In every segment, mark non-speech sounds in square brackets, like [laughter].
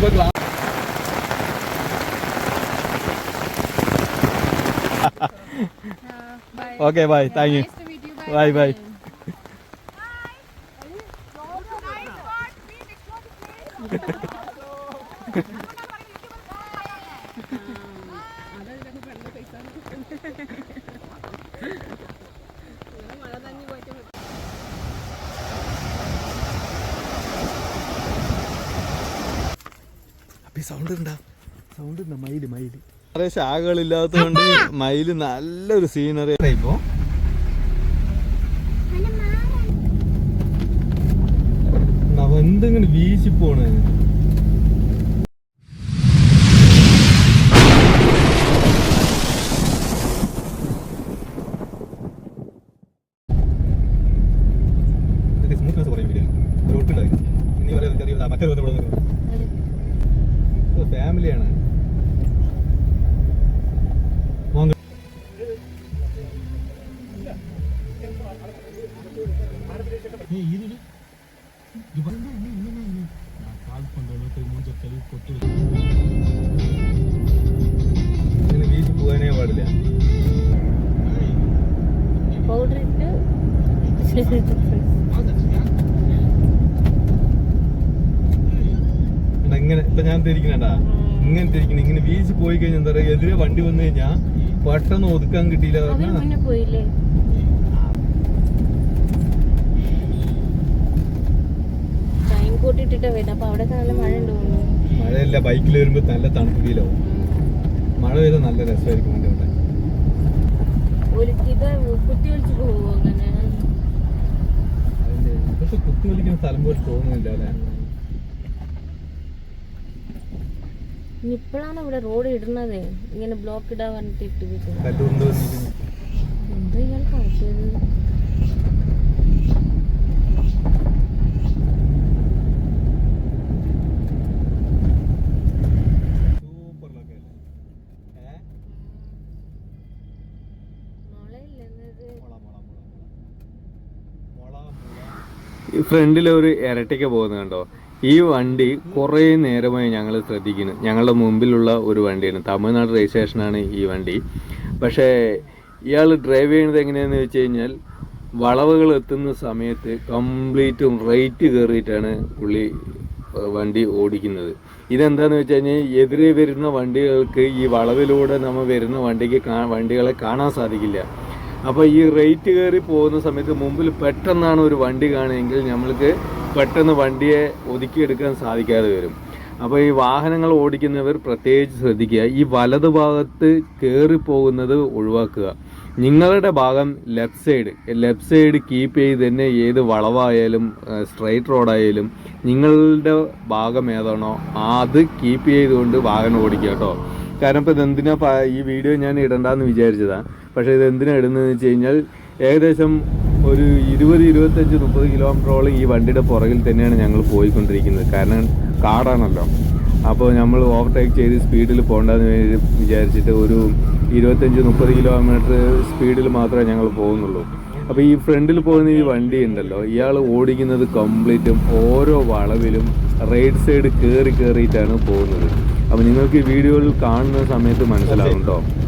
vực lắm. [laughs] Ok bye thank you. Bye bye Thank [laughs] you. Sound ഉണ്ടാ? Sound ഉണ്ടാ? മയിൽ മയിൽ. കുറെ ശാഖകളില്ലാത്തതുകൊണ്ട് മയിൽ നല്ലൊരു സീനറി ഇപ്പോ? അവ എന്തെങ്കിലും വീശി പോണ്? പെട്ടെന്ന് ഒതുക്കാൻ കിട്ടിയില്ല പോയില്ലേ? കൂട്ടിട്ടിട്ട് വരും അപ്പൊ അവിടെ നല്ല മഴ ഉണ്ട് തോന്നുന്നു. മഴയല്ല ബൈക്കിൽ വരുമ്പോ നല്ല തണുപ്പ് ഫീലാവും മഴ പെയ്താൽ നല്ല രസമായിരിക്കും എന്റെ പക്ഷെ കുത്തി വലിക്കുന്ന സ്ഥലം പോലെ തോന്നുന്നില്ല അല്ലേ? ഇനി ഇപ്പോഴാണ് ഇവിടെ റോഡ് ഇടുന്നത്. ഇങ്ങനെ ബ്ലോക്ക് ഇടാൻ പറഞ്ഞിട്ട് ഇട്ട് വെക്കുന്നത് കല്ലൂരിന്റെ വന്നിരിക്കുന്നു എന്താ ഇയാൾ കാണിച്ചത്? ഫ്രണ്ടിൽ ഒരു ഇരട്ടിക്ക പോകുന്നത് കണ്ടോ? ഈ വണ്ടി കുറേ നേരമായി ഞങ്ങൾ ശ്രദ്ധിക്കുന്നു. ഞങ്ങളുടെ മുമ്പിലുള്ള ഒരു വണ്ടിയാണ്. തമിഴ്നാട് രജിസ്ട്രേഷനാണ് ഈ വണ്ടി. പക്ഷേ ഇയാൾ ഡ്രൈവ് ചെയ്യുന്നത് എങ്ങനെയാണെന്ന് വെച്ച് കഴിഞ്ഞാൽ വളവുകൾ എത്തുന്ന സമയത്ത് കംപ്ലീറ്റും റേറ്റ് കയറിയിട്ടാണ് പുള്ളി വണ്ടി ഓടിക്കുന്നത്. ഇതെന്താന്ന് വെച്ച് കഴിഞ്ഞാൽ എതിരെ വരുന്ന വണ്ടികൾക്ക് ഈ വളവിലൂടെ നമ്മൾ വരുന്ന വണ്ടിക്ക് വണ്ടികളെ കാണാൻ സാധിക്കില്ല. അപ്പോൾ ഈ റേറ്റ് കയറി പോകുന്ന സമയത്ത് മുമ്പിൽ പെട്ടെന്നാണ് ഒരു വണ്ടി കാണുമെങ്കിൽ നമ്മൾക്ക് പെട്ടെന്ന് വണ്ടിയെ ഒതുക്കിയെടുക്കാൻ സാധിക്കാതെ വരും. അപ്പോൾ ഈ വാഹനങ്ങൾ ഓടിക്കുന്നവർ പ്രത്യേകിച്ച് ശ്രദ്ധിക്കുക. ഈ വലത് ഭാഗത്ത് കയറി പോകുന്നത് ഒഴിവാക്കുക. നിങ്ങളുടെ ഭാഗം left side. Left side keep ചെയ്ത് തന്നെ ഏത് വളവായാലും സ്ട്രൈറ്റ് റോഡായാലും നിങ്ങളുടെ ഭാഗം ഏതാണോ അത് കീപ്പ് ചെയ്തുകൊണ്ട് വാഹനം ഓടിക്കുക കേട്ടോ. കാരണം ഇപ്പോൾ ഇതെന്തിനാ ഈ വീഡിയോ ഞാൻ ഇടണ്ടെന്ന് വിചാരിച്ചതാണ് പക്ഷേ ഇത് എന്തിനാ ഇടുന്നതെന്ന് വെച്ച് കഴിഞ്ഞാൽ ഏകദേശം ഒരു ഇരുപത് ഇരുപത്തഞ്ച് മുപ്പത് കിലോമീറ്ററോളം ഈ വണ്ടിയുടെ പുറകിൽ തന്നെയാണ് ഞങ്ങൾ പോയിക്കൊണ്ടിരിക്കുന്നത്. കാരണം കാടാണല്ലോ. അപ്പോൾ നമ്മൾ ഓവർടേക്ക് ചെയ്ത് സ്പീഡിൽ പോകണ്ടെന്ന് വേ- വിചാരിച്ചിട്ട് ഒരു ഇരുപത്തഞ്ച് മുപ്പത് കിലോമീറ്റർ സ്പീഡിൽ മാത്രമേ ഞങ്ങൾ പോകുന്നുള്ളൂ. അപ്പോൾ ഈ ഫ്രണ്ടിൽ പോകുന്ന ഈ വണ്ടി ഉണ്ടല്ലോ ഇയാൾ ഓടിക്കുന്നത് കംപ്ലീറ്റും ഓരോ വളവിലും റൈറ്റ് സൈഡ് കയറി കയറിയിട്ടാണ് പോകുന്നത്. അപ്പോൾ നിങ്ങൾക്ക് ഈ വീഡിയോയിൽ കാണുന്ന സമയത്ത് മനസ്സിലാവും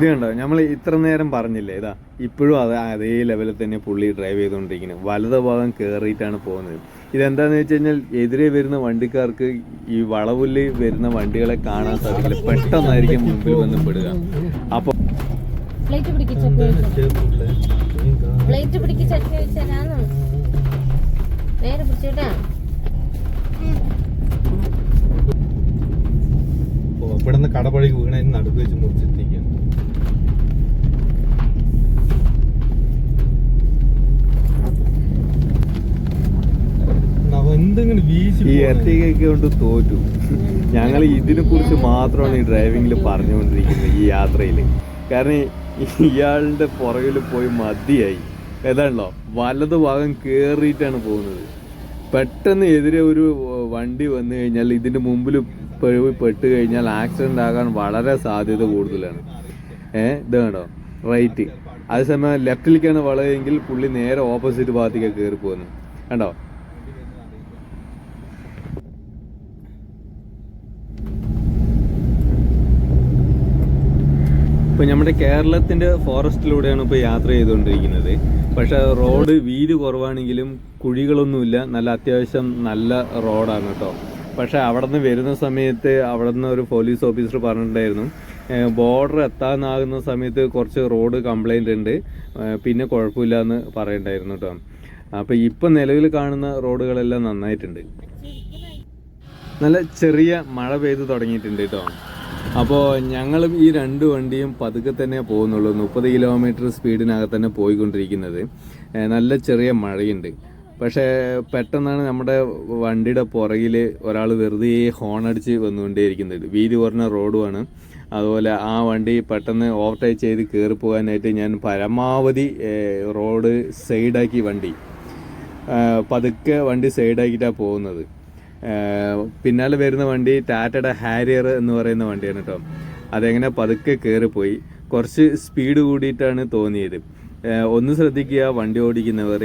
ഇത് കണ്ടോ? നമ്മൾ ഇത്ര നേരം പറഞ്ഞില്ലേ ഇതാ ഇപ്പോഴും അത് അതേ ലെവലിൽ തന്നെ പുള്ളി ഡ്രൈവ് ചെയ്തുകൊണ്ടിരിക്കുന്നത് വലത് ഭാഗം കയറിയിട്ടാണ് പോകുന്നത്. ഇതെന്താന്ന് വെച്ച് കഴിഞ്ഞാൽ എതിരെ വരുന്ന വണ്ടിക്കാർക്ക് ഈ വളവിൽ വരുന്ന വണ്ടികളെ കാണാൻ സാധിക്കില്ല. പെട്ടെന്നായിരിക്കും മുമ്പിൽ വന്ന് പെടുക. അപ്പോൾ വെച്ചാലാന്ന് നേരെ പിടിച്ചോട്ടാ. ഇവിടുന്ന് കടപഴകി വീണതിന് നടുക്ക് വെച്ച് മുറിച്ചെത്തിക്കുകയാണ് എന്തെങ്കിലും ഇരട്ടികൊക്കെ കൊണ്ട് തോറ്റു. ഞങ്ങൾ ഇതിനെ കുറിച്ച് മാത്രമാണ് ഈ ഡ്രൈവിങ്ങിൽ പറഞ്ഞുകൊണ്ടിരിക്കുന്നത് ഈ യാത്രയിൽ കാരണം ഇയാളുടെ പുറകിൽ പോയി മതിയായി. ഏതാണല്ലോ? വലത് ഭാഗം കയറിയിട്ടാണ് പോകുന്നത്. പെട്ടെന്ന് എതിരെ ഒരു വണ്ടി വന്നു കഴിഞ്ഞാൽ ഇതിന്റെ മുമ്പിൽ പെട്ട് കഴിഞ്ഞാൽ ആക്സിഡന്റ് ആകാൻ വളരെ സാധ്യത കൂടുതലാണ്. ഏഹ് ഇത് കണ്ടോ? റൈറ്റ് അതേസമയം ലെഫ്റ്റിലേക്കാണ് വളയെങ്കിൽ പുള്ളി നേരെ ഓപ്പോസിറ്റ് ഭാഗത്തേക്ക് കയറി പോകുന്നത്. കണ്ടോ? ഇപ്പൊ നമ്മുടെ കേരളത്തിന്റെ ഫോറസ്റ്റിലൂടെയാണ് ഇപ്പൊ യാത്ര ചെയ്തുകൊണ്ടിരിക്കുന്നത്. പക്ഷെ റോഡ് വീതി കുറവാണെങ്കിലും കുഴികളൊന്നുമില്ല. നല്ല അത്യാവശ്യം നല്ല റോഡാണ് കേട്ടോ. പക്ഷെ അവിടെ നിന്ന് വരുന്ന സമയത്ത് അവിടെ നിന്ന് ഒരു പോലീസ് ഓഫീസർ പറഞ്ഞിട്ടുണ്ടായിരുന്നു ബോർഡർ എത്താനാകുന്ന സമയത്ത് കുറച്ച് റോഡ് കംപ്ലൈന്റ് ഉണ്ട് പിന്നെ കുഴപ്പമില്ല എന്ന് പറയണ്ടായിരുന്നു കേട്ടോ. അപ്പോൾ ഇപ്പം നിലവിൽ കാണുന്ന റോഡുകളെല്ലാം നന്നായിട്ടുണ്ട്. നല്ല ചെറിയ മഴ പെയ്ത് തുടങ്ങിയിട്ടുണ്ട് കേട്ടോ. അപ്പോൾ ഞങ്ങളും ഈ രണ്ട് വണ്ടിയും പതുക്കെ തന്നെ പോകുന്നുള്ളൂ. മുപ്പത് കിലോമീറ്റർ സ്പീഡിനകത്ത് തന്നെ പോയിക്കൊണ്ടിരിക്കുന്നത്. നല്ല ചെറിയ മഴയുണ്ട്. പക്ഷേ പെട്ടെന്നാണ് നമ്മുടെ വണ്ടിയുടെ പുറകിൽ ഒരാൾ വെറുതെ ഹോൺ അടിച്ച് വന്നുകൊണ്ടേയിരിക്കുന്നത്. വീതി കുറഞ്ഞ റോഡുമാണ്. അതുപോലെ ആ വണ്ടി പെട്ടെന്ന് ഓവർടേക്ക് ചെയ്ത് കയറി പോകാനായിട്ട് ഞാൻ പരമാവധി റോഡ് സൈഡാക്കി വണ്ടി. പതുക്കെ വണ്ടി സൈഡാക്കിയിട്ടാണ് പോകുന്നത്. പിന്നാലെ വരുന്ന വണ്ടി ടാറ്റയുടെ ഹാരിയർ എന്ന് പറയുന്ന വണ്ടിയാണ് കേട്ടോ അതെങ്ങനെ പതുക്കെ കയറിപ്പോയി കുറച്ച് സ്പീഡ് കൂടിയിട്ടാണ് തോന്നിയത്. ഒന്ന് ശ്രദ്ധിക്കുക വണ്ടി ഓടിക്കുന്നവർ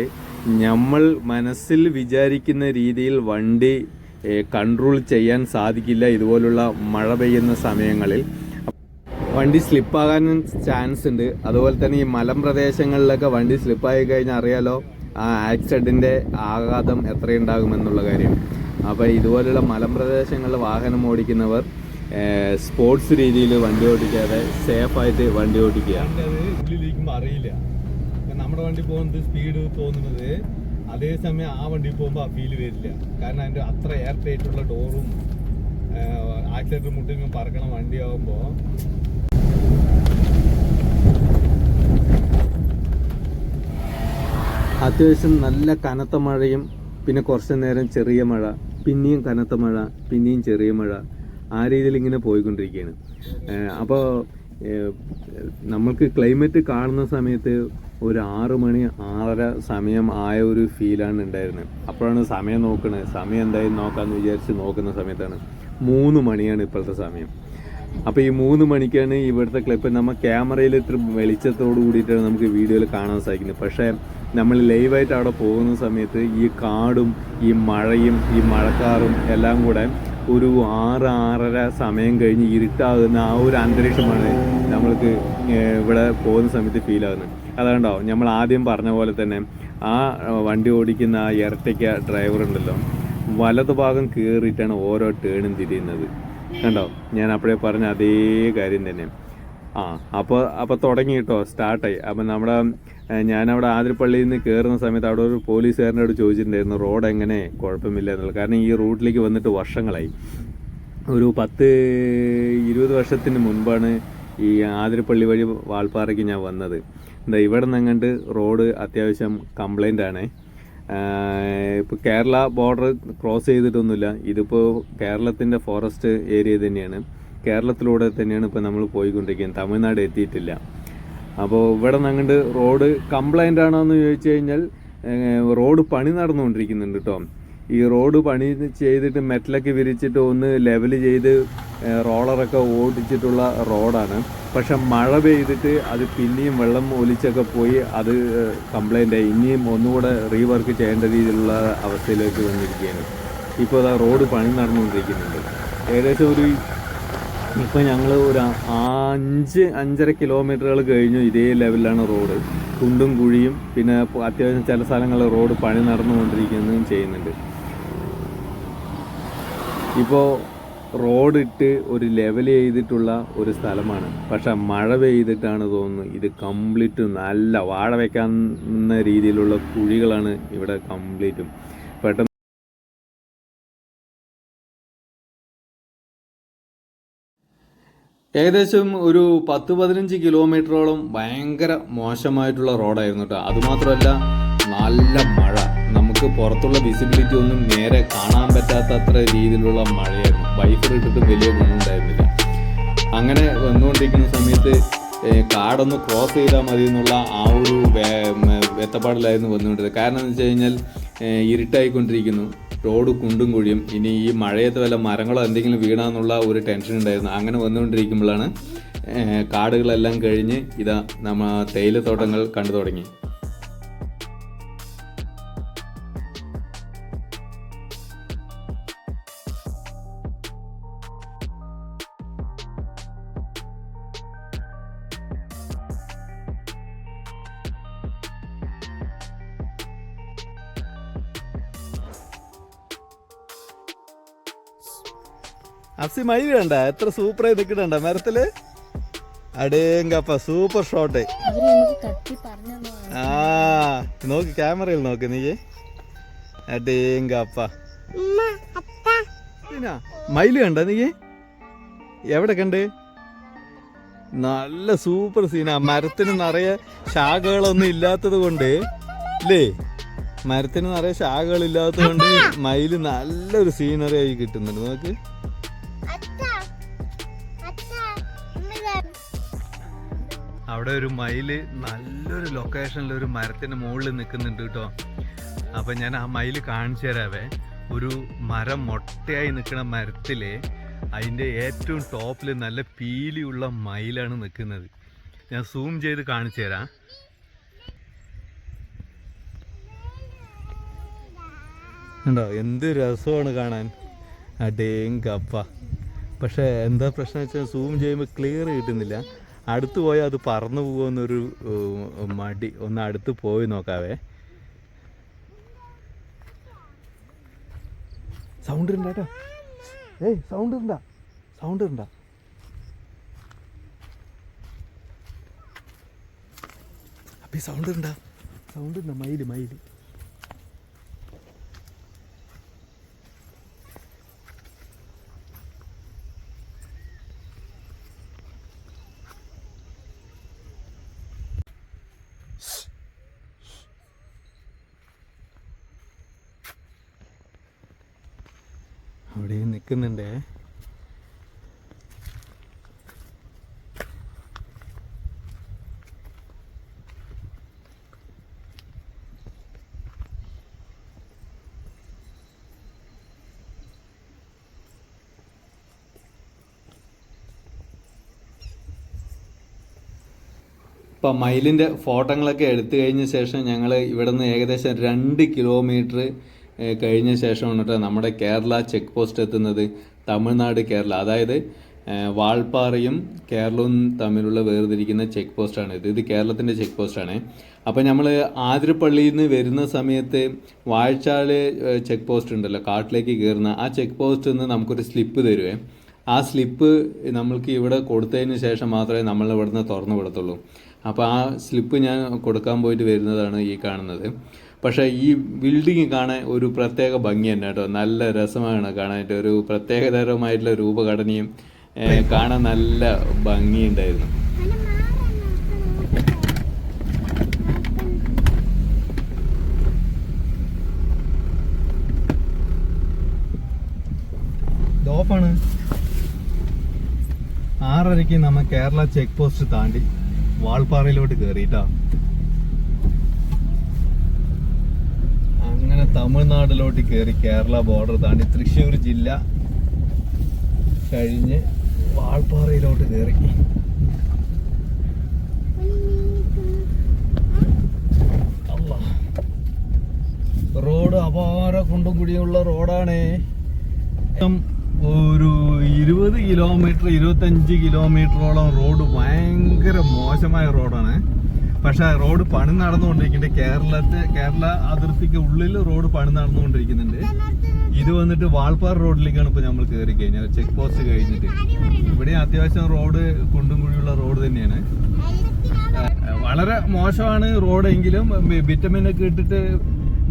നമ്മൾ മനസ്സിൽ വിചാരിക്കുന്ന രീതിയിൽ വണ്ടി കൺട്രോൾ ചെയ്യാൻ സാധിക്കില്ല. ഇതുപോലുള്ള മഴ പെയ്യുന്ന സമയങ്ങളിൽ. വണ്ടി സ്ലിപ്പാകാനും ചാൻസ് ഉണ്ട്. അതുപോലെ തന്നെ ഈ മലം പ്രദേശങ്ങളിലൊക്കെ വണ്ടി സ്ലിപ്പായി കഴിഞ്ഞാൽ അറിയാലോ ആ ആക്സിഡന്റിന്റെ ആഘാതം എത്രയുണ്ടാകുമെന്നുള്ള കാര്യം. അപ്പോൾ ഇതുപോലുള്ള മലമ്പ്രദേശങ്ങളിൽ വാഹനം ഓടിക്കുന്നവർ സ്പോർട്സ് രീതിയിൽ വണ്ടി ഓടിക്കാതെ സേഫായിട്ട് വണ്ടി ഓടിക്കുക അറിയില്ല. നമ്മുടെ വണ്ടി പോകുന്നത് സ്പീഡ് തോന്നുന്നത് അതേസമയം ആ വണ്ടി പോകുമ്പോൾ ആ ഫീൽ വരില്ല. കാരണം അതിന്റെ അത്ര എയർ ടൈറ്റ് ഉള്ള ഡോറും ആക്സിലേറ്റർ മുട്ടിങ്ങും പറക്കണ വണ്ടിയാകുമ്പോൾ അത്യാവശ്യം നല്ല കനത്ത മഴയും പിന്നെ കുറച്ചു നേരം ചെറിയ മഴ. പിന്നെയും കനത്ത മഴ പിന്നെയും ചെറിയ മഴ ആ രീതിയിൽ ഇങ്ങനെ പോയിക്കൊണ്ടിരിക്കുകയാണ്. അപ്പോൾ നമ്മൾക്ക് ക്ലൈമറ്റ് കാണുന്ന സമയത്ത് ഒരു ആറ് മണി ആറര സമയം ആയ ഒരു ഫീലാണ് ഉണ്ടായിരുന്നത്. അപ്പോഴാണ് സമയം നോക്കുന്നത് സമയം എന്തായാലും നോക്കാമെന്ന് വിചാരിച്ച് നോക്കുന്ന സമയത്താണ്. മൂന്ന് മണിയാണ് ഇപ്പോഴത്തെ സമയം. അപ്പോൾ ഈ മൂന്ന് മണിക്കാണ് ഇവിടുത്തെ ക്ലിപ്പ് നമ്മൾ ക്യാമറയിൽ ഇത്ര വെളിച്ചത്തോട് കൂടിയിട്ടാണ് നമുക്ക് വീഡിയോയിൽ കാണാൻ സാധിക്കുന്നത്. പക്ഷേ നമ്മൾ ലൈവായിട്ട് അവിടെ പോകുന്ന സമയത്ത് ഈ കാടും ഈ മഴയും ഈ മഴക്കാറും എല്ലാം കൂടെ ഒരു ആറ് ആറര സമയം കഴിഞ്ഞ് ഇരുട്ടാകുന്ന ആ ഒരു അന്തരീക്ഷമാണ് നമ്മൾക്ക് ഇവിടെ പോകുന്ന സമയത്ത് ഫീൽ ആകുന്നത്. അതുകൊണ്ടോ നമ്മൾ ആദ്യം പറഞ്ഞ പോലെ തന്നെ ആ വണ്ടി ഓടിക്കുന്ന ആ ഇരട്ടയ്ക്ക ഡ്രൈവർ ഉണ്ടല്ലോ വലതു ഭാഗം കയറിയിട്ടാണ് ഓരോ ടേണും തിരിയുന്നത്. കണ്ടോ ഞാൻ അപ്പോഴേ പറഞ്ഞ അതേ കാര്യം തന്നെ. ആ അപ്പോൾ അപ്പോൾ തുടങ്ങി കേട്ടോ സ്റ്റാർട്ടായി അപ്പം നമ്മുടെ ഞാനവിടെ ആതിരപ്പള്ളിയിൽ നിന്ന് കയറുന്ന സമയത്ത് അവിടെ ഒരു പോലീസുകാരനോട് ചോദിച്ചിട്ടുണ്ടായിരുന്നു റോഡ് എങ്ങനെ? കുഴപ്പമില്ല എന്നുള്ളത്. കാരണം ഈ റൂട്ടിലേക്ക് വന്നിട്ട് വർഷങ്ങളായി. ഒരു പത്ത് ഇരുപത് വർഷത്തിന് മുൻപാണ് ഈ ആതിരപ്പള്ളി വഴി വാൾപ്പാറയ്ക്ക് ഞാൻ വന്നത്. എന്താ ഇവിടെ നിന്ന് അങ്ങോട്ട് റോഡ് അത്യാവശ്യം കംപ്ലൈന്റ് ആണ്. ഇപ്പോൾ കേരള ബോർഡർ ക്രോസ് ചെയ്തിട്ടൊന്നുമില്ല. ഇതിപ്പോൾ കേരളത്തിന്റെ ഫോറസ്റ്റ് ഏരിയ തന്നെയാണ്. കേരളത്തിലൂടെ തന്നെയാണ് ഇപ്പോൾ നമ്മൾ പോയിക്കൊണ്ടിരിക്കുന്നത്. തമിഴ്നാട് എത്തിയിട്ടില്ല. അപ്പോൾ ഇവിടെ നിന്ന് അങ്ങോട്ട് റോഡ് കംപ്ലൈന്റ് ആണോ എന്ന് ചോദിച്ചു കഴിഞ്ഞാൽ റോഡ് പണി നടന്നുകൊണ്ടിരിക്കുന്നുണ്ട് കേട്ടോ ഈ റോഡ് പണി ചെയ്തിട്ട് മെറ്റലൊക്കെ വിരിച്ചിട്ട് ഒന്ന് ലെവൽ ചെയ്ത് റോളറൊക്കെ ഓടിച്ചിട്ടുള്ള റോഡാണ്. പക്ഷെ മഴ പെയ്തിട്ട് അത് പിന്നെയും വെള്ളം ഒലിച്ചൊക്കെ പോയി അത് കംപ്ലൈന്റ് ആയി. ഇനിയും ഒന്നുകൂടെ റീവർക്ക് ചെയ്യേണ്ട രീതിയിലുള്ള അവസ്ഥയിലേക്ക് വന്നിരിക്കുകയാണ്. ഇപ്പോൾ അതാ റോഡ് പണി നടന്നുകൊണ്ടിരിക്കുന്നുണ്ട്. ഏകദേശം ഒരു ഇപ്പോൾ ഞങ്ങൾ ഒരു അഞ്ച് അഞ്ചര കിലോമീറ്ററുകൾ കഴിഞ്ഞു ഇതേ ലെവലിലാണ് റോഡ് കുണ്ടും കുഴിയും പിന്നെ അത്യാവശ്യം ചില സ്ഥലങ്ങളിൽ റോഡ് പണി നടന്നുകൊണ്ടിരിക്കുന്നതും ചെയ്യുന്നുണ്ട്. ഇപ്പോൾ റോഡ് ഇട്ട് ഒരു ലെവൽ ചെയ്തിട്ടുള്ള ഒരു സ്ഥലമാണ്. പക്ഷെ മഴ പെയ്തിട്ടാണ് തോന്നുന്നു ഇത് കംപ്ലീറ്റ് നല്ല വാഴ വയ്ക്കാവുന്ന രീതിയിലുള്ള കുഴികളാണ് ഇവിടെ കംപ്ലീറ്റും പെട്ടെന്ന് ഏകദേശം ഒരു പത്ത് പതിനഞ്ച് കിലോമീറ്ററോളം ഭയങ്കര മോശമായിട്ടുള്ള റോഡായിരുന്നു കേട്ടോ. അതുമാത്രമല്ല നല്ല മഴ. നമുക്ക് പുറത്തുള്ള വിസിബിലിറ്റി ഒന്നും നേരെ കാണാൻ പറ്റാത്ത അത്ര രീതിയിലുള്ള മഴയായിരുന്നു. വൈഫർ ഇട്ടിട്ട് വലിയ ഗുണമുണ്ടായിരുന്നില്ല അങ്ങനെ വന്നുകൊണ്ടിരിക്കുന്ന സമയത്ത് കാടൊന്ന് ക്രോസ് ചെയ്താൽ മതി എന്നുള്ള ആ ഒരു വെത്തപ്പാടിലായിരുന്നു വന്നുകൊണ്ടിരുന്നത്. കാരണം എന്ന് വെച്ച് കഴിഞ്ഞാൽ ഇരുട്ടായിക്കൊണ്ടിരിക്കുന്നു. റോഡ് കുണ്ടും കുഴിയും ഇനി ഈ മഴയത്ത് വല്ല മരങ്ങളോ എന്തെങ്കിലും വീണാന്നുള്ള ഒരു ടെൻഷൻ ഉണ്ടായിരുന്നു. അങ്ങനെ വന്നുകൊണ്ടിരിക്കുമ്പോഴാണ് കാടുകളെല്ലാം കഴിഞ്ഞ് ഇതാ നമ്മ തേയിലത്തോട്ടങ്ങൾ കണ്ടു തുടങ്ങി. അഫ്സി മയിൽ കണ്ട എത്ര സൂപ്പറായി നിൽക്കണ്ട മരത്തിൽ? അടേങ്കപ്പ സൂപ്പർ ഷോട്ട് ആ നോക്ക് ക്യാമറയിൽ നോക്ക് നീ. അടേങ്കപ്പ മയിൽ കണ്ട നീ? എവിടെ കണ്ട്? നല്ല സൂപ്പർ സീനാ മരത്തിന് നിറയെ ശാഖകളൊന്നും ഇല്ലാത്തത് കൊണ്ട് അല്ലേ മരത്തിന് നിറയെ ശാഖകൾ ഇല്ലാത്തത് കൊണ്ട് മയിൽ നല്ലൊരു സീനറി ആയി കിട്ടുന്നുണ്ട്. നോക്ക്. അവിടെ ഒരു മയിൽ നല്ലൊരു ലൊക്കേഷനിൽ ഒരു മരത്തിന്റെ മുകളിൽ നിൽക്കുന്നുണ്ട് കേട്ടോ. അപ്പം ഞാൻ ആ മയിൽ കാണിച്ചു തരാവേ. ഒരു മരം മൊട്ടയായി നിൽക്കുന്ന മരത്തിൽ അതിന്റെ ഏറ്റവും ടോപ്പിൽ നല്ല പീലിയുള്ള മയിലാണ് നിൽക്കുന്നത് ഞാൻ സൂം ചെയ്ത് കാണിച്ചു തരാം. ഉണ്ടോ എന്ത് രസമാണ് കാണാൻ. അടേം കപ്പ. പക്ഷേ എന്താ പ്രശ്നം വെച്ചാൽ സൂം ചെയ്യുമ്പോൾ ക്ലിയർ കിട്ടുന്നില്ല. അടുത്ത് പോയാൽ അത് പറന്നു പോകുമെന്നൊരു മടി. ഒന്ന് അടുത്ത് പോയി നോക്കാവേ. സൗണ്ട് ഉണ്ടാ ഏയ് സൗണ്ട് ഉണ്ടാ സൗണ്ട് ഉണ്ടാ അപ്പൊ സൗണ്ട് ഉണ്ടാ സൗണ്ട് ഉണ്ടാ മയിൽ മയിൽ അവിടെ നിൽക്കുന്നുണ്ടേ ഇപ്പം മയിലിന്റെ ഫോട്ടോകളൊക്കെ എടുത്തു കഴിഞ്ഞ ശേഷം ഞങ്ങൾ ഇവിടെ നിന്ന് ഏകദേശം രണ്ട് കിലോമീറ്റർ കഴിഞ്ഞ ശേഷമാണ് കേട്ടോ നമ്മുടെ കേരള ചെക്ക് പോസ്റ്റ് എത്തുന്നത് തമിഴ്നാട് കേരള. അതായത് വാൾപ്പാറയും കേരളവും തമ്മിലുള്ള വേർതിരിക്കുന്ന ചെക്ക് പോസ്റ്റാണ് ഇത്. ഇത് കേരളത്തിന്റെ ചെക്ക് പോസ്റ്റാണ്. അപ്പോൾ നമ്മൾ ആതിരപ്പള്ളിയിൽ നിന്ന് വരുന്ന സമയത്ത് വാഴച്ചാൽ ചെക്ക് പോസ്റ്റ് ഉണ്ടല്ലോ കാട്ടിലേക്ക് കയറുന്ന ആ ചെക്ക് പോസ്റ്റിൽ നിന്ന് നമുക്കൊരു സ്ലിപ്പ് തരുവേ. ആ സ്ലിപ്പ് നമ്മൾക്ക് ഇവിടെ കൊടുത്തതിന് ശേഷം മാത്രമേ നമ്മൾ ഇവിടുന്ന് തുറന്നു വിടത്തുള്ളൂ അപ്പോൾ ആ സ്ലിപ്പ് ഞാൻ കൊടുക്കാൻ പോയിട്ട് വരുന്നതാണ് ഈ കാണുന്നത്. പക്ഷേ ഈ ബിൽഡിങ് കാണാൻ ഒരു പ്രത്യേക ഭംഗി തന്നെ കേട്ടോ. നല്ല രസമാണ് കാണാനായിട്ട്. ഒരു പ്രത്യേകതരമായിട്ടുള്ള രൂപഘടനയും കാണാൻ നല്ല ഭംഗിയുണ്ടായിരുന്നു ഓഫാണ്. ആറരയ്ക്ക് നമ്മ കേരള ചെക്ക് പോസ്റ്റ് താണ്ടി വാൾപ്പാറയിലോട്ട് കയറിയിട്ടാ അങ്ങനെ തമിഴ്നാട്ടിലോട്ട് കയറി കേരള ബോർഡർ താണ്ടി തൃശ്ശൂർ ജില്ല കഴിഞ്ഞ് വാൾപ്പാറയിലോട്ട് കയറി. റോഡ് അപാര കുണ്ടും കുടിയുള്ള റോഡാണേ. ഒരു ഇരുപത് കിലോമീറ്റർ ഇരുപത്തഞ്ച് കിലോമീറ്ററോളം റോഡ് ഭയങ്കര മോശമായ റോഡാണ്. പക്ഷെ റോഡ് പണി നടന്നുകൊണ്ടിരിക്കുന്നുണ്ട്. കേരളത്തെ കേരള അതിർത്തിക്ക് ഉള്ളിൽ റോഡ് പണി നടന്നുകൊണ്ടിരിക്കുന്നുണ്ട്. ഇത് വന്നിട്ട് വാൾപ്പാറ റോഡിലേക്കാണ് ഇപ്പൊ നമ്മൾ കയറി കഴിഞ്ഞാൽ ചെക്ക് പോസ്റ്റ് കഴിഞ്ഞിട്ട്. ഇവിടെ അത്യാവശ്യം റോഡ് കുണ്ടും കുഴിയുള്ള റോഡ് തന്നെയാണ്. വളരെ മോശമാണ് റോഡ് എങ്കിലും വിറ്റമിനൊക്കെ ഇട്ടിട്ട്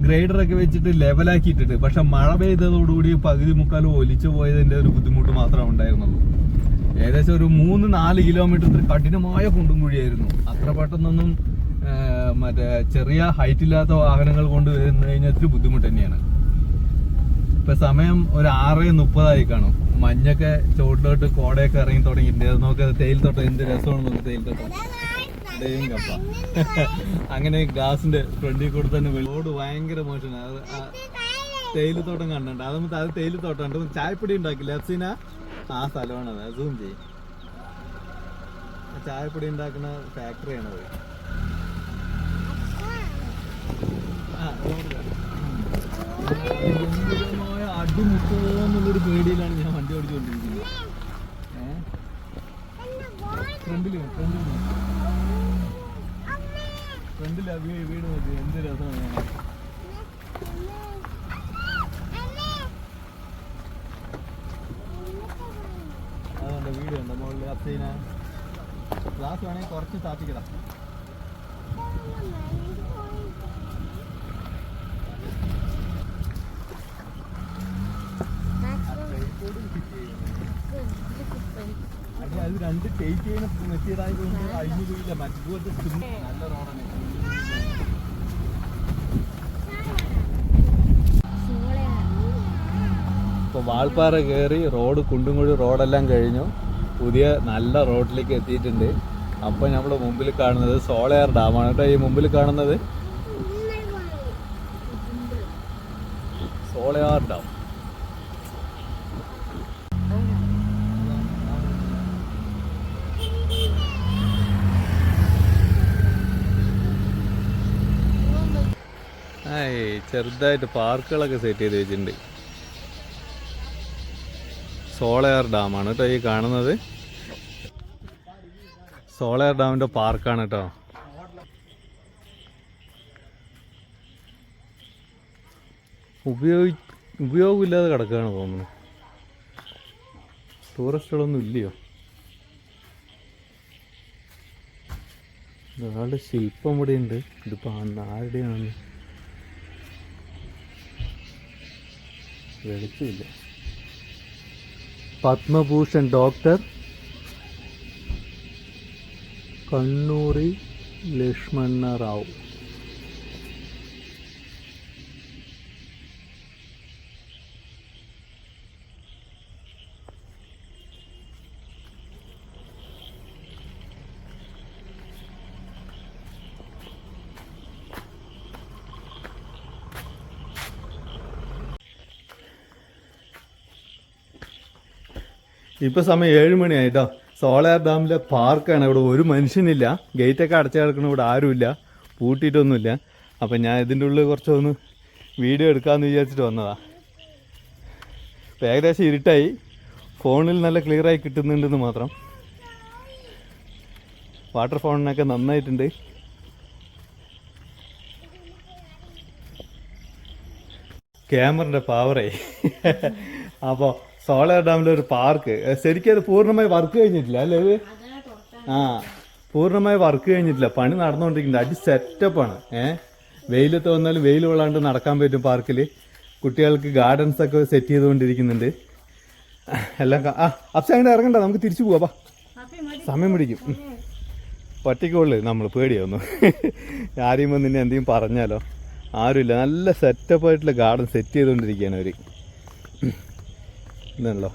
ഗ്രൈഡറൊക്കെ വെച്ചിട്ട് ലെവലാക്കിയിട്ടിട്ട് പക്ഷെ മഴ പെയ്തതോടുകൂടി പകുതി മുക്കാലും ഒലിച്ചു പോയതിന്റെ ഒരു ബുദ്ധിമുട്ട് മാത്രമേ ഉണ്ടായിരുന്നുള്ളൂ. ഏകദേശം ഒരു മൂന്ന് നാല് കിലോമീറ്റർ കഠിനമായ കുണ്ടും കുഴിയായിരുന്നു അത്ര പെട്ടെന്നൊന്നും മറ്റേ ചെറിയ ഹൈറ്റ് ഇല്ലാത്ത വാഹനങ്ങൾ കൊണ്ട് വരുന്ന കഴിഞ്ഞാൽ ഇത്തിരി ബുദ്ധിമുട്ട് തന്നെയാണ്. ഇപ്പൊ സമയം ഒരു ആറ് മുപ്പതായി കാണും. മഞ്ഞൊക്കെ ചോട്ടിലോട്ട് കോടയൊക്കെ ഇറങ്ങി തുടങ്ങിയിട്ടുണ്ട്. നോക്ക് തേയിൽ തൊട്ടം എന്ത് രസമാണ് നോക്ക് തേയിൽ തൊട്ടം. കപ്പ. [laughs] അങ്ങനെ ഗ്ലാസിന്റെ ഫ്രണ്ടിൽ കൂടെ തന്നെ റോഡ് ഭയങ്കര മോശമാണ്. തേയിലത്തോട്ടം കണ്ടുണ്ട് അത് അത് തേയിലത്തോട്ടം ചായപ്പൊടി ഉണ്ടാക്കില്ല അച്ഛന ആ സ്ഥലമാണ്. സൂം ചെയ്യും. ചായപ്പൊടി ഉണ്ടാക്കുന്ന ഫാക്ടറിയാണ് അത്. അടിമുട്ടോന്നുള്ളൊരു പേടിയിലാണ് ഞാൻ വണ്ടി ഓടിച്ചുകൊണ്ടിരിക്കുന്നത്. ഏഹ് ഫ്രണ്ടിൽ ഫ്രണ്ടിൽ ഫ്രണ്ടിൽ വീട് നോക്കി. എന്ത് രസമാണ്. കാണാൻ. അഫ്സീന ഗ്ലാസ് വേണമെങ്കിൽ കുറച്ച് താപ്പിക്കടാ അത് രണ്ട് ടേക്ക് ചെയ്യുന്ന മെറ്റീരിയൽ മെറ്റീരിയലായി അഴിഞ്ഞു പോയില്ല. മറ്റു നല്ല റോഡാണ് ഇപ്പോൾ വാൾപ്പാറ കയറി റോഡ് കുണ്ടുംകുഴി റോഡെല്ലാം കഴിഞ്ഞു. പുതിയ നല്ല റോഡിലേക്ക് എത്തിയിട്ടുണ്ട്. അപ്പോൾ നമ്മൾ മുമ്പിൽ കാണുന്നത് സോളയാർ ഡാമാണ് കേട്ടോ. ഈ മുമ്പിൽ കാണുന്നത് സോളയാർ ഡാം. ചെറുതായിട്ട് പാർക്കുകളൊക്കെ സെറ്റ് ചെയ്ത് വെച്ചിട്ടുണ്ട്. സോളയാർ ഡാമാണ് കേട്ടോ ഈ കാണുന്നത്. സോളയാർ ഡാമിന്റെ പാർക്കാണ് കേട്ടോ. ഉപയോഗി ഉപയോഗമില്ലാതെ കിടക്കുകയാണ് തോന്നുന്നു. ടൂറിസ്റ്റുകളൊന്നും ഇല്ലയോ? ഒരാളുടെ ശില്പം ഇവിടെ ഉണ്ട് ഇതിപ്പോൾ ആരുടെയാണ് വെളിച്ചമില്ല. പത്മഭൂഷൺ ഡോക്ടർ കണ്ണൂരി ലക്ഷ്മണ റാവു ഇപ്പൊ സമയം ഏഴ് മണിയായിട്ടോ. സോളാർ ഡാമിലെ പാർക്കാണ് ഇവിടെ. ഒരു മനുഷ്യനില്ല. ഗേറ്റൊക്കെ അടച്ചു കിടക്കണ ഇവിടെ ആരുമില്ല. പൂട്ടിയിട്ടൊന്നുമില്ല. അപ്പം ഞാൻ ഇതിന്റെ ഉള്ളിൽ കുറച്ചൊന്ന് വീഡിയോ എടുക്കാമെന്ന് വിചാരിച്ചിട്ട് വന്നതാ. ഏകദേശം ഇരുട്ടായി. ഫോണിൽ നല്ല ക്ലിയറായി കിട്ടുന്നുണ്ടെന്ന് മാത്രം. വാട്ടർ ഫോണിനൊക്കെ നന്നായിട്ടുണ്ട്. ക്യാമറിന്റെ പവറേ അപ്പോൾ സോളാർ ഡാമിലെ ഒരു പാർക്ക് ശരിക്കും അത് പൂർണമായി വർക്ക് കഴിഞ്ഞിട്ടില്ല അല്ലേ? ഇത് ആ പൂർണമായി വർക്ക് കഴിഞ്ഞിട്ടില്ല. പണി നടന്നുകൊണ്ടിരിക്കുന്നുണ്ട്. അടി സെറ്റപ്പാണ്. ഏ വെയിലത്ത് വന്നാലും വെയിൽ കൊള്ളാണ്ട് നടക്കാൻ പറ്റും പാർക്കിൽ കുട്ടികൾക്ക് ഗാർഡൻസ് ഒക്കെ സെറ്റ് ചെയ്തുകൊണ്ടിരിക്കുന്നുണ്ട്. എല്ലാം ആ അപ്സ അങ്ങനെ ഇറങ്ങണ്ട. നമുക്ക് തിരിച്ചു പോവാ. സമയം പിടിക്കും. പട്ടിക്കുള്ളു ഒറ്റയ്ക്കുള്ളു നമ്മൾ പേടിയാവുന്നു. ആരെയും വന്ന് നിന്നെ എന്തെങ്കിലും പറഞ്ഞാലോ? ആരുമില്ല. നല്ല സെറ്റപ്പായിട്ടുള്ള ഗാർഡൻ സെറ്റ് ചെയ്തുകൊണ്ടിരിക്കുകയാണ് അവർ ഇതാണല്ലോ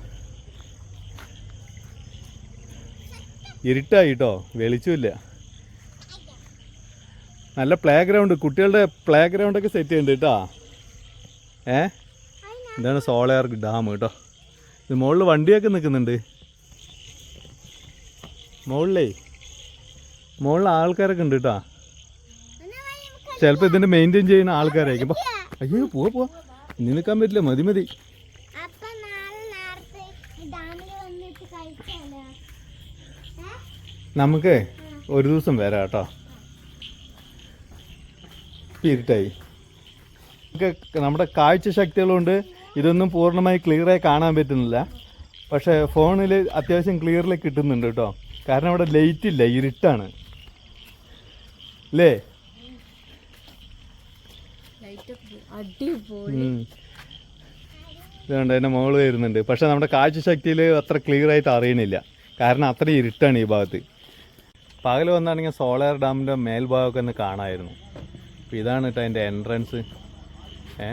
ഇരുട്ടായി കേട്ടോ വെളിച്ചമില്ല നല്ല പ്ലേ ഗ്രൗണ്ട് കുട്ടികളുടെ പ്ലേ ഗ്രൗണ്ടൊക്കെ സെറ്റ് ചെയ്യുന്നുണ്ട് കേട്ടോ ഏ? ഇതാണ് സോളയാർ ഡാം കേട്ടോ ഇത് മുകളിൽ വണ്ടിയൊക്കെ നിൽക്കുന്നുണ്ട്. മുകളിലേ മുകളിൽ ആൾക്കാരൊക്കെ ഉണ്ട് കേട്ടോ ചിലപ്പോൾ ഇതിന്റെ മെയിന്റെയിൻ ചെയ്യുന്ന ആൾക്കാരായിരിക്കും. അപ്പോൾ അയ്യോ പോവാ പോവാ. നിൽക്കാൻ പറ്റില്ല. മതി മതി. നമുക്ക് ഒരു ദിവസം വരാം കേട്ടോ. ഇരുട്ടായി. നമുക്ക് നമ്മുടെ കാഴ്ച ശക്തികളുണ്ട്. ഇതൊന്നും പൂർണമായി ക്ലിയറായി കാണാൻ പറ്റുന്നില്ല. പക്ഷേ ഫോണിൽ അത്യാവശ്യം ക്ലിയറിൽ കിട്ടുന്നുണ്ട് കേട്ടോ. കാരണം അവിടെ ലൈറ്റ് ഇല്ല ഇരുട്ടാണ്. അല്ലേ. ഇതുകൊണ്ട് എന്റെ മോൾ വരുന്നുണ്ട്. പക്ഷെ നമ്മുടെ കാഴ്ച ശക്തിയിൽ അത്ര ക്ലിയർ ആയിട്ട് അറിയണില്ല. കാരണം അത്ര ഇരുട്ടാണ് ഈ ഭാഗത്ത്. പകൽ വന്നാണെങ്കിൽ സോളാർ ഡാമിന്റെ മേൽഭാഗമൊക്കെ ഒന്ന് കാണാമായിരുന്നു അപ്പോൾ ഇതാണ് കേട്ടോ അതിന്റെ എൻട്രൻസ് ഏ?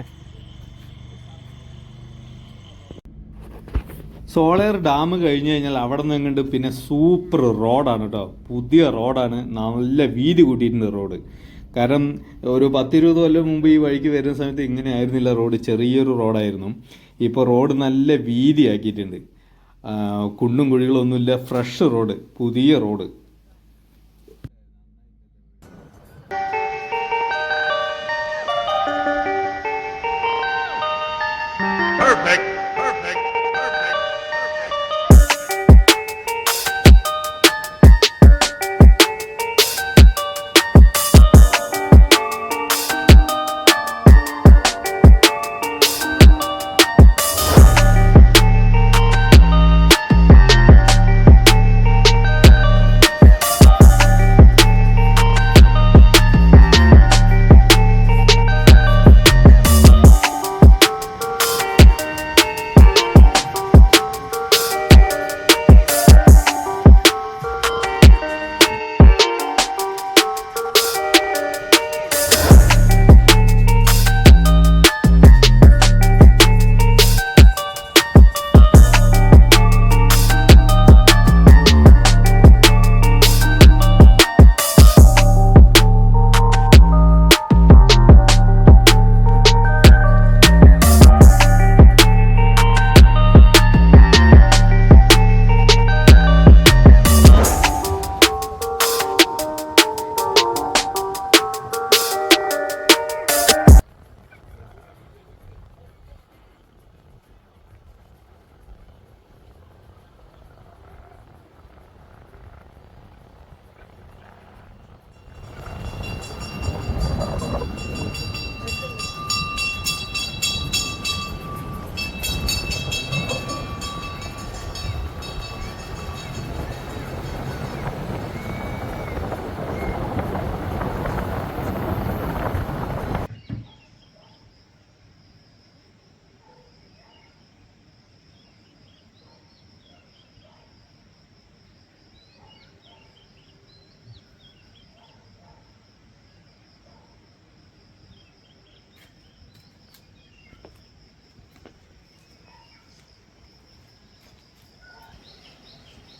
സോളാർ ഡാം കഴിഞ്ഞ് കഴിഞ്ഞാൽ അവിടെ നിന്ന് കണ്ട് പിന്നെ സൂപ്പർ റോഡാണ് കേട്ടോ പുതിയ റോഡാണ്. നല്ല വീതി കൂട്ടിയിട്ടുണ്ട് റോഡ്. കാരണം ഒരു പത്തിരുപത് കൊല്ലം മുമ്പ് ഈ വഴിക്ക് വരുന്ന സമയത്ത് ഇങ്ങനെ ആയിരുന്നില്ല റോഡ്. ചെറിയൊരു റോഡായിരുന്നു. ഇപ്പോൾ റോഡ് നല്ല വീതിയാക്കിയിട്ടുണ്ട്. കുണ്ടും കുഴികളൊന്നുമില്ല. Fresh road. പുതിയ റോഡ്.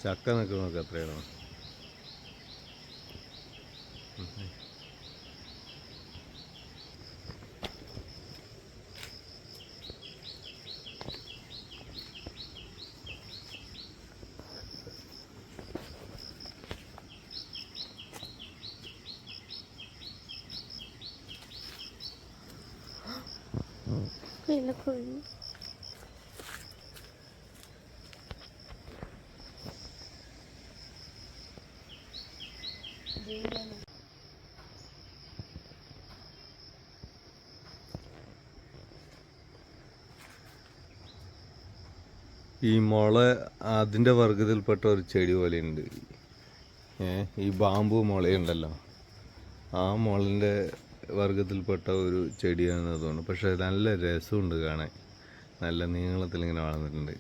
చక్కని ఒక ప్రేమ వెళ్ళకూడదు ഈ മുള അതിന്റെ വർഗത്തിൽപ്പെട്ട ഒരു ചെടി പോലെയുണ്ട്. ഏ ഈ ബാമ്പു മുളയുണ്ടല്ലോ ആ മുളന്റെ വർഗത്തിൽപ്പെട്ട ഒരു ചെടിയാണെന്ന് തോന്നുന്നു പക്ഷേ നല്ല രസമുണ്ട് കാണാൻ. നല്ല നീളത്തിൽ ഇങ്ങനെ വളർന്നിട്ടുണ്ട്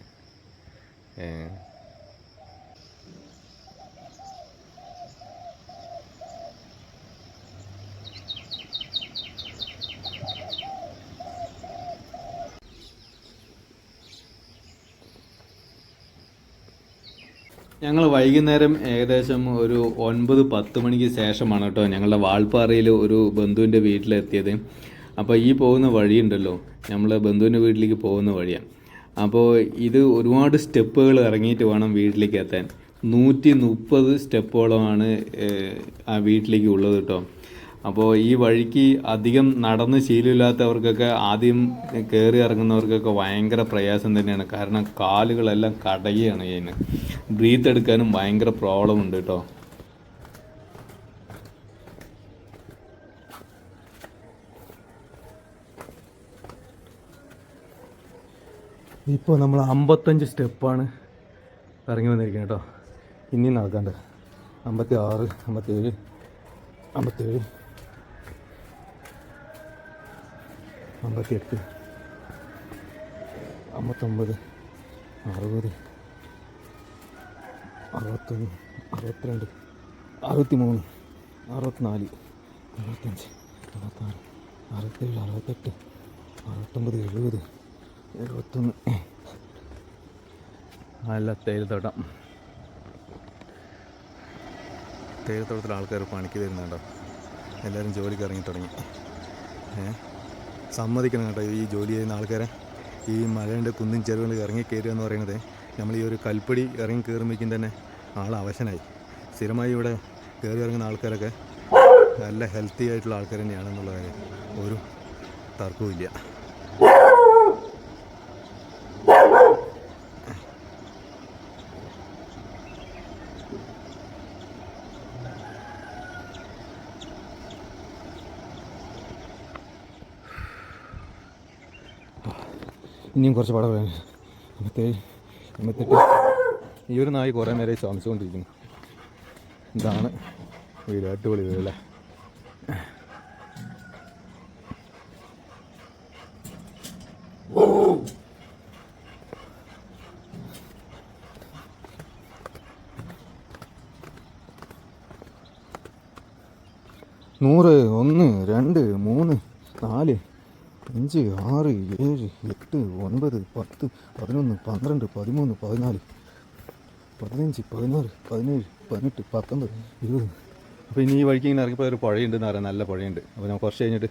ഞങ്ങൾ വൈകുന്നേരം ഏകദേശം ഒരു ഒൻപത് പത്ത് മണിക്ക് ശേഷമാണ് കേട്ടോ ഞങ്ങളുടെ വാൾപ്പാറയിൽ ഒരു ബന്ധുവിന്റെ വീട്ടിലെത്തിയത്. അപ്പോൾ ഈ പോകുന്ന വഴിയുണ്ടല്ലോ നമ്മൾ ബന്ധുവിന്റെ വീട്ടിലേക്ക് പോകുന്ന വഴിയാണ് അപ്പോൾ ഇത് ഒരുപാട് സ്റ്റെപ്പുകൾ ഇറങ്ങിയിട്ട് വേണം വീട്ടിലേക്ക് എത്താൻ. നൂറ്റി മുപ്പത് സ്റ്റെപ്പോളമാണ് ആ വീട്ടിലേക്ക് ഉള്ളത് കേട്ടോ. അപ്പോൾ ഈ വഴിക്ക് അധികം നടന്ന് ശീലമില്ലാത്തവർക്കൊക്കെ ആദ്യം കയറി ഇറങ്ങുന്നവർക്കൊക്കെ ഭയങ്കര പ്രയാസം തന്നെയാണ്. കാരണം കാലുകളെല്ലാം കടയുകയാണ് ചെയ്യുന്നത്. ബ്രീത്ത് എടുക്കാനും ഭയങ്കര പ്രോബ്ലം ഉണ്ട് കേട്ടോ ഇപ്പോൾ നമ്മൾ അമ്പത്തഞ്ച് സ്റ്റെപ്പാണ് ഇറങ്ങി വന്നിരിക്കുന്നത് കേട്ടോ ഇനിയും നടക്കാണ്ട്. അമ്പത്തി ആറ് അമ്പത്തേഴ് അമ്പത്തേഴ് അമ്പത്തിയെട്ട് അമ്പത്തൊമ്പത് അറുപത് അറുപത്തൊന്ന് അറുപത്തിരണ്ട് അറുപത്തി മൂന്ന് അറുപത്തിനാല് അറുപത്തഞ്ച് അറുപത്താറ് അറുപത്തേഴ് അറുപത്തെട്ട് അറുപത്തൊമ്പത് എഴുപത് എഴുപത്തൊന്ന്. നല്ല തേയിലത്തോട്ടം. തേയിലത്തോട്ടത്തിൽ ആൾക്കാർ പണിക്ക് തരുന്നുണ്ടോ എല്ലാവരും ജോലിക്ക് ഇറങ്ങി തുടങ്ങി. സമ്മതിക്കണം കേട്ടോ ഈ ജോലി ചെയ്യുന്ന ആൾക്കാരെ. ഈ മഴയുടെ കുന്നിൻ ചെരുവിൽ ഇറങ്ങി കയറുക എന്ന് പറയുന്നത് നമ്മൾ ഈ ഒരു കൽപ്പടി ഇറങ്ങി കയറുമ്പോഴേക്കും തന്നെ ആൾ അവശനായി. സ്ഥിരമായി ഇവിടെ കയറി ഇറങ്ങുന്ന ആൾക്കാരൊക്കെ നല്ല ഹെൽത്തി ആയിട്ടുള്ള ആൾക്കാർ തന്നെയാണെന്നുള്ള കാര്യം ഒരു തർക്കവുമില്ല ഇനിയും കുറച്ച് പടം വേണം അമ്പത്തേഴ് അമ്പത്തെട്ട് ഈ ഒരു നായി കുറേ നേരമായി ശ്രമിച്ചുകൊണ്ടിരിക്കുന്നു ഇതാണ് വീട് അടിപൊളി വീട് അല്ലേ നൂറ് ഒന്ന് രണ്ട് മൂന്ന് നാല് അഞ്ച് ആറ് ഏഴ് എട്ട് ഒൻപത് പത്ത് പതിനൊന്ന് പന്ത്രണ്ട് പതിമൂന്ന് പതിനാല് പതിനഞ്ച് പതിനാറ് പതിനേഴ് പതിനെട്ട് പത്തൊമ്പത് ഇരുപത്. അപ്പോൾ ഇനി ഈ വഴിക്ക് ഇങ്ങനെ ഇറങ്ങിപ്പോൾ ഒരു പുഴയുണ്ടെന്ന് പറയാം നല്ല പഴയുണ്ട്. അപ്പോൾ ഞാൻ കുറച്ച് കഴിഞ്ഞിട്ട്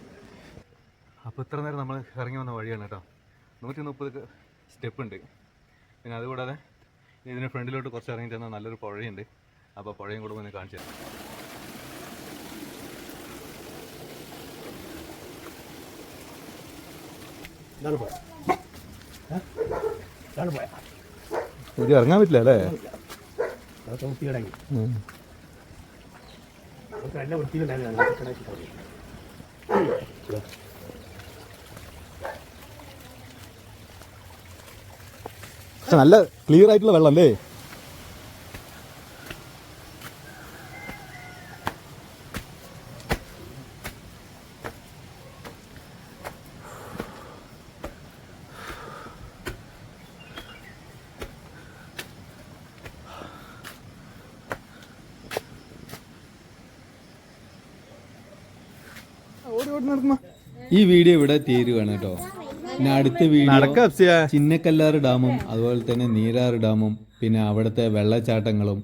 അപ്പോൾ ഇത്ര നേരം നമ്മൾ ഇറങ്ങി വന്ന വഴിയാണ് കേട്ടോ. നൂറ്റി മുപ്പത് സ്റ്റെപ്പ് ഉണ്ട്. പിന്നെ അതുകൂടാതെ ഇതിന് ഫ്രണ്ടിലോട്ട് കുറച്ച് ഇറങ്ങി ചെന്നാൽ നല്ലൊരു പുഴയുണ്ട്. അപ്പോൾ പുഴയും കൂടെ ഒന്ന് കാണിച്ചു തരാം. ഇത് ഇറങ്ങാൻ പറ്റില്ല അല്ലേ? നല്ല ക്ലിയർ ആയിട്ടുള്ള വെള്ളം അല്ലേ ഈ വീഡിയോ ഇവിടെ തീരുവാണ് കേട്ടോ. പിന്നെ അടുത്ത വീഡിയോ ചിന്നക്കല്ലാറ് ഡാമും അതുപോലെ തന്നെ നീരാറ് ഡാമും പിന്നെ അവിടുത്തെ വെള്ളച്ചാട്ടങ്ങളും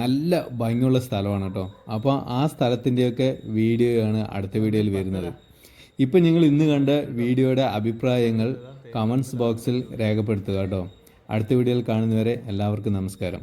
നല്ല ഭംഗിയുള്ള സ്ഥലമാണ് കേട്ടോ. അപ്പോൾ ആ സ്ഥലത്തിന്റെയൊക്കെ വീഡിയോയാണ് അടുത്ത വീഡിയോയിൽ വരുന്നത്. ഇപ്പം നിങ്ങൾ ഇന്ന് കണ്ട വീഡിയോയുടെ അഭിപ്രായങ്ങൾ കമൻസ് ബോക്സിൽ രേഖപ്പെടുത്തുക കേട്ടോ. അടുത്ത വീഡിയോയിൽ കാണുന്നവരെ എല്ലാവർക്കും നമസ്കാരം.